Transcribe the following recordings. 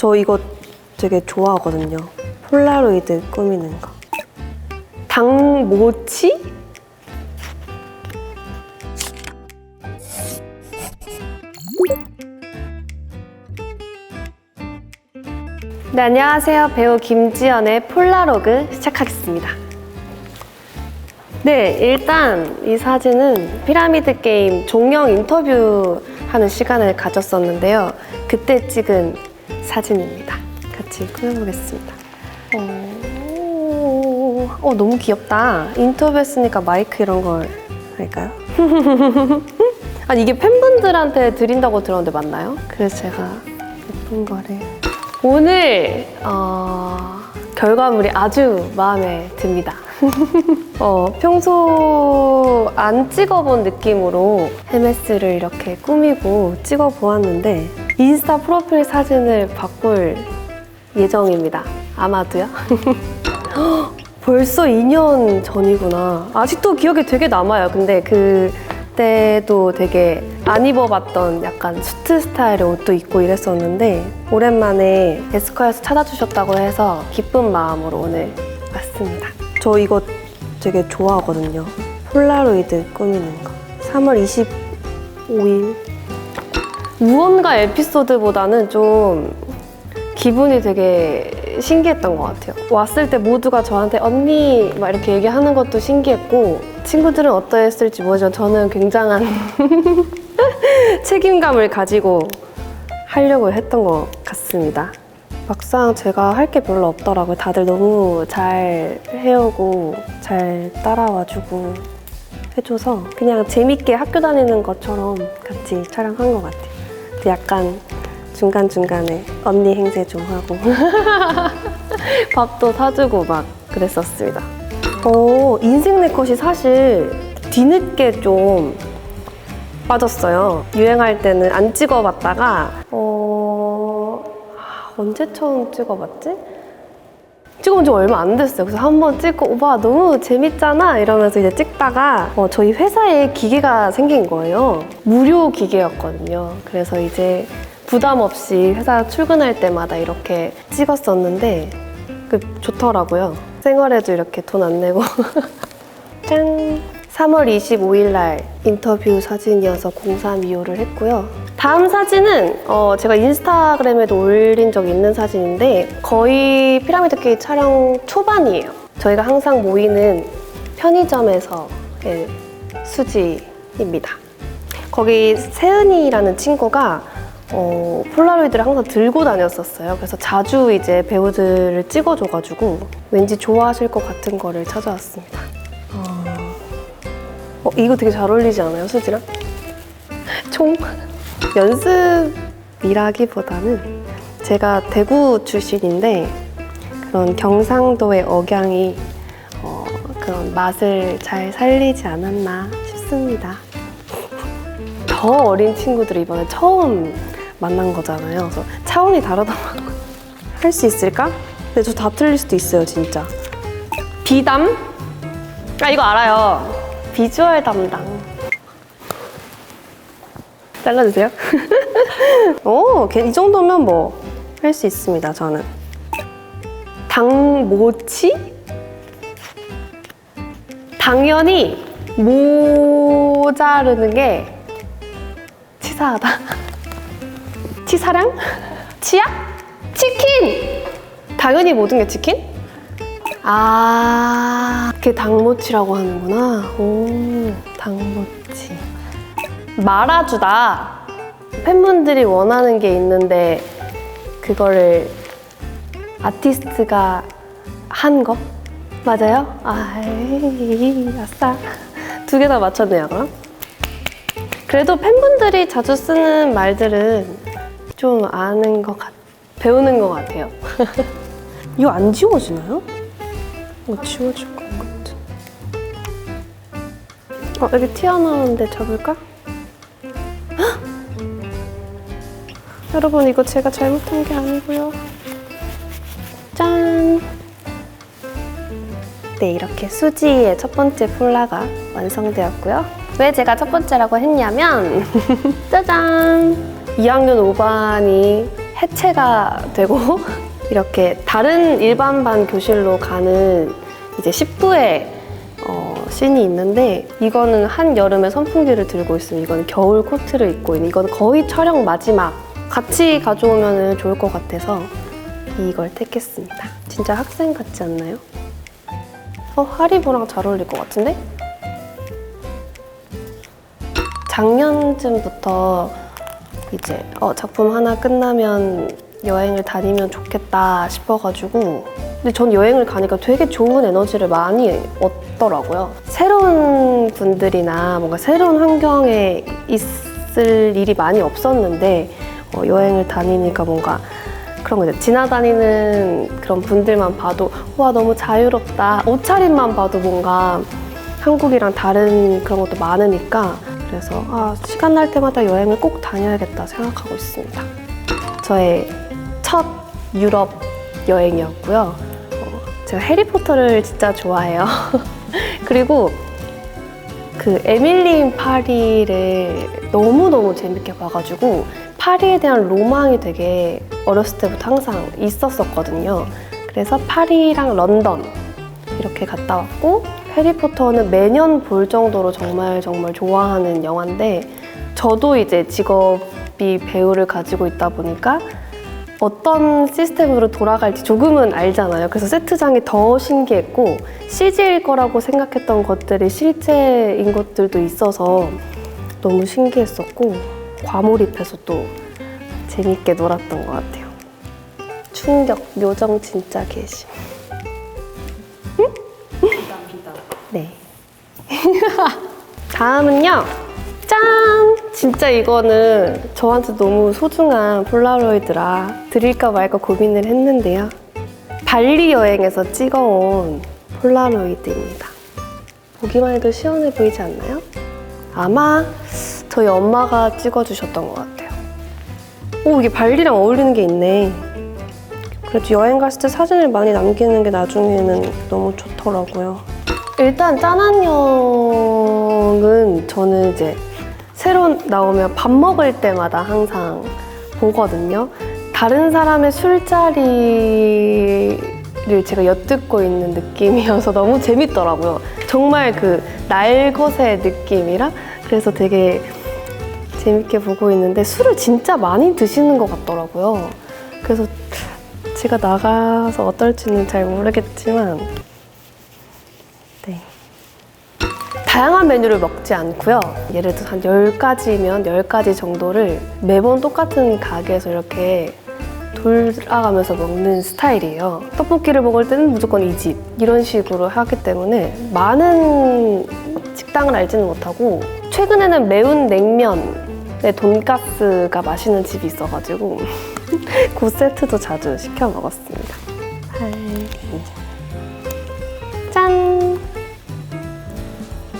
저 이거 되게 좋아하거든요. 폴라로이드 꾸미는 거. 당모치? 네, 안녕하세요. 배우 김지연의 폴라로그 시작하겠습니다. 네, 일단 이 사진은 피라미드 게임 종영 인터뷰 하는 시간을 가졌었는데요. 그때 찍은 사진입니다. 같이 꾸며보겠습니다. 어, 어, 너무 귀엽다. 인터뷰 했으니까 마이크 이런 걸 할까요? 아니, 이게 팬분들한테 드린다고 들었는데 맞나요? 그래서 제가 예쁜 거를. 오늘, 어, 결과물이 아주 마음에 듭니다. 어, 평소 안 찍어본 느낌으로 헤메스를 이렇게 꾸미고 찍어보았는데 인스타 프로필 사진을 바꿀 예정입니다. 아마도요. 헉, 벌써 2년 전이구나. 아직도 기억에 되게 남아요. 근데 그때도 되게 안 입어봤던 약간 수트 스타일의 옷도 입고 이랬었는데 오랜만에 에스커에서 찾아주셨다고 해서 기쁜 마음으로 오늘 왔습니다. 저 이거 되게 좋아하거든요. 폴라로이드 꾸미는 거. 3월 25일. 무언가 에피소드보다는 좀 기분이 되게 신기했던 것 같아요. 왔을 때 모두가 저한테 언니 막 이렇게 얘기하는 것도 신기했고 친구들은 어떠했을지 모르지만 저는 굉장한 책임감을 가지고 하려고 했던 것 같습니다. 막상 제가 할 게 별로 없더라고요. 다들 너무 잘 해오고 잘 따라와주고 해줘서 그냥 재밌게 학교 다니는 것처럼 같이 촬영한 것 같아요. 약간 중간중간에 언니 행세 좀 하고 밥도 사주고 막 그랬었습니다. 어, 인생 네컷이 사실 뒤늦게 좀 빠졌어요. 유행할 때는 안 찍어봤다가 어... 아, 언제 처음 찍어봤지? 찍어본 지 얼마 안 됐어요. 그래서 한 번 찍고 오빠 너무 재밌잖아 이러면서 이제 찍다가 어, 저희 회사에 기계가 생긴 거예요. 무료 기계였거든요. 그래서 이제 부담 없이 회사 출근할 때마다 이렇게 찍었었는데 그 좋더라고요. 생활에도 이렇게 돈 안 내고 짠! 3월 25일 날 인터뷰 사진이어서 0325를 했고요. 다음 사진은 어, 제가 인스타그램에도 올린 적이 있는 사진인데 거의 피라미드 게임 촬영 초반이에요. 저희가 항상 모이는 편의점에서의 수지입니다. 거기 세은이라는 친구가 어, 폴라로이드를 항상 들고 다녔었어요. 그래서 자주 이제 배우들을 찍어줘가지고 왠지 좋아하실 것 같은 거를 찾아왔습니다. 어, 이거 되게 잘 어울리지 않아요, 수지랑? 총 연습이라기보다는 제가 대구 출신인데 그런 경상도의 억양이 어, 그런 맛을 잘 살리지 않았나 싶습니다. 더 어린 친구들이 이번에 처음 만난 거잖아요. 그래서 차원이 다르더라고요. 할 수 있을까? 근데 저 다 틀릴 수도 있어요, 진짜. 비담? 아, 이거 알아요. 비주얼 담당. 잘라주세요. 오, 걔- 이 정도면 뭐 할 수 있습니다, 저는. 당모치? 당연히 모자르는 게 치사하다. 치사량? 치약? 치킨! 당연히 모든 게 치킨? 아, 그게 당모치라고 하는구나. 오, 당모치. 말아주다. 팬분들이 원하는 게 있는데, 그거를 아티스트가 한 거? 맞아요? 아, 에이, 아싸. 두 개 다 맞췄네요, 그럼. 그래도 팬분들이 자주 쓰는 말들은 좀 아는 것 같, 배우는 것 같아요. 이거 안 지워지나요? 이거 지워질 것 같아. 어, 여기 튀어나오는데 접을까? 여러분, 이거 제가 잘못한 게 아니고요. 짠! 네, 이렇게 수지의 첫 번째 폴라가 완성되었고요. 왜 제가 첫 번째라고 했냐면, 짜잔! 2학년 5반이 해체가 되고 이렇게 다른 일반 반 교실로 가는 이제 10부의 어, 씬이 있는데 이거는 한 여름에 선풍기를 들고 있으면 이거는 겨울 코트를 입고 있는 이건 거의 촬영 마지막 같이 가져오면 좋을 것 같아서 이걸 택했습니다. 진짜 학생 같지 않나요? 어, 하리보랑 잘 어울릴 것 같은데? 작년쯤부터 이제 어, 작품 하나 끝나면 여행을 다니면 좋겠다 싶어가지고 근데 전 여행을 가니까 되게 좋은 에너지를 많이 얻더라고요. 새로운 분들이나 뭔가 새로운 환경에 있을 일이 많이 없었는데 어, 여행을 다니니까 뭔가 그런 거죠. 지나다니는 그런 분들만 봐도 와 너무 자유롭다. 옷차림만 봐도 뭔가 한국이랑 다른 그런 것도 많으니까 그래서 아, 시간 날 때마다 여행을 꼭 다녀야겠다 생각하고 있습니다. 저의 첫 유럽 여행이었고요. 어, 제가 해리포터를 진짜 좋아해요. 그리고 그 에밀리 파리를 너무너무 재밌게 봐가지고 파리에 대한 로망이 되게 어렸을 때부터 항상 있었었거든요. 그래서 파리랑 런던 이렇게 갔다 왔고 해리포터는 매년 볼 정도로 정말 정말 좋아하는 영화인데 저도 이제 직업이 배우를 가지고 있다 보니까 어떤 시스템으로 돌아갈지 조금은 알잖아요. 그래서 세트장이 더 신기했고 CG일 거라고 생각했던 것들이 실제인 것들도 있어서 너무 신기했었고 과몰입해서 또 재밌게 놀았던 것 같아요. 충격, 요정 진짜 개심. 네. 다음은요. 짠! 진짜 이거는 저한테 너무 소중한 폴라로이드라 드릴까 말까 고민을 했는데요. 발리 여행에서 찍어온 폴라로이드입니다. 보기만 해도 시원해 보이지 않나요? 아마 저희 엄마가 찍어주셨던 것 같아요. 오, 이게 발리랑 어울리는 게 있네. 그래도 여행 갔을 때 사진을 많이 남기는 게 나중에는 너무 좋더라고요. 일단 짠한영은 저는 이제 새로 나오면 밥 먹을 때마다 항상 보거든요. 다른 사람의 술자리를 제가 엿듣고 있는 느낌이어서 너무 재밌더라고요. 정말 그 날것의 느낌이라 그래서 되게 재밌게 보고 있는데 술을 진짜 많이 드시는 것 같더라고요. 그래서 제가 나가서 어떨지는 잘 모르겠지만 네. 다양한 메뉴를 먹지 않고요. 예를 들어 한 10가지면 10가지 정도를 매번 똑같은 가게에서 이렇게 돌아가면서 먹는 스타일이에요. 떡볶이를 먹을 때는 무조건 이 집 이런 식으로 하기 때문에 많은 식당을 알지는 못하고 최근에는 매운 냉면 에 돈가스가 맛있는 집이 있어가지고 그 세트도 자주 시켜 먹었습니다. 할리. 짠!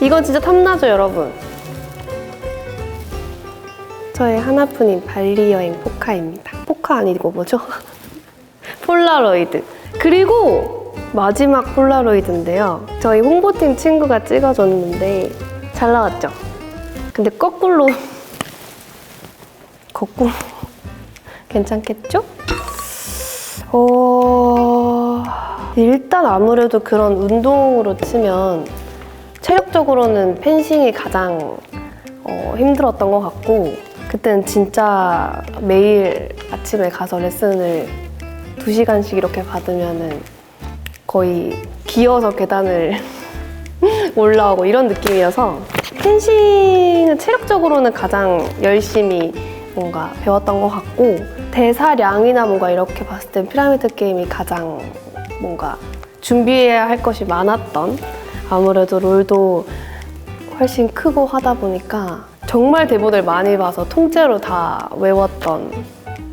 이건 진짜 탐나죠, 여러분? 저의 하나뿐인 발리 여행 포카입니다. 포카 아니고 뭐죠? 폴라로이드. 그리고 마지막 폴라로이드인데요. 저희 홍보팀 친구가 찍어줬는데 잘 나왔죠? 근데 거꾸로 거꾸로 괜찮겠죠? 어... 일단 아무래도 그런 운동으로 치면 체력적으로는 펜싱이 가장 어, 힘들었던 것 같고 그때는 진짜 매일 아침에 가서 레슨을 2시간씩 이렇게 받으면은 거의 기어서 계단을 올라오고 이런 느낌이어서 펜싱은 체력적으로는 가장 열심히 뭔가 배웠던 것 같고 대사량이나 뭔가 이렇게 봤을 땐 피라미드 게임이 가장 뭔가 준비해야 할 것이 많았던 아무래도 롤도 훨씬 크고 하다 보니까 정말 대본을 많이 봐서 통째로 다 외웠던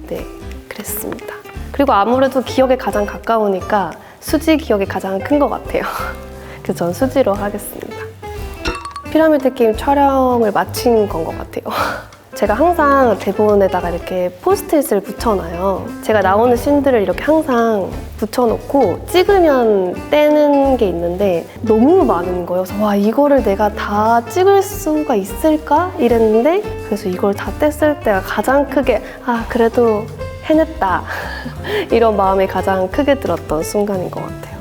네 그랬습니다. 그리고 아무래도 기억에 가장 가까우니까 수지 기억이 가장 큰 것 같아요. 그래서 전 수지로 하겠습니다. 피라미드 게임 촬영을 마친 건 것 같아요. 제가 항상 대본에다가 이렇게 포스트잇을 붙여놔요. 제가 나오는 씬들을 이렇게 항상 붙여놓고 찍으면 떼는 게 있는데 너무 많은. 그래서 와 이거를 내가 다 찍을 수가 있을까? 이랬는데 그래서 이걸 다 뗐을 때가 가장 크게 아 그래도 해냈다. 이런 마음이 가장 크게 들었던 순간인 것 같아요.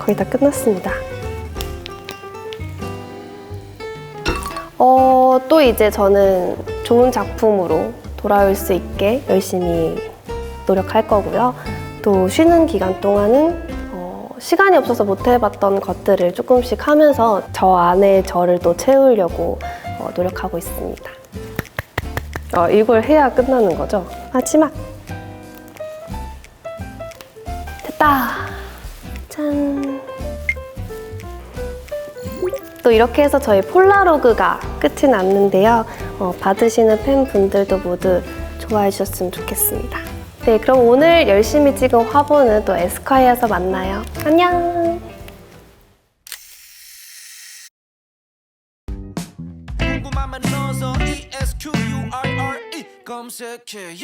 거의 다 끝났습니다. 어, 또 이제 저는 좋은 작품으로 돌아올 수 있게 열심히 노력할 거고요. 또 쉬는 기간 동안은 어, 시간이 없어서 못 해봤던 것들을 조금씩 하면서 저 안에 저를 또 채우려고 어, 노력하고 있습니다. 어, 이걸 해야 끝나는 거죠. 마지막. 됐다. 짠. 또 이렇게 해서 저희 폴라로그가 끝이 났는데요. 어, 받으시는 팬분들도 모두 좋아해 주셨으면 좋겠습니다. 네, 그럼 오늘 열심히 찍은 화보는 또 에스콰이어에서 만나요. 안녕! 넣어서 ESQURRE 검색해.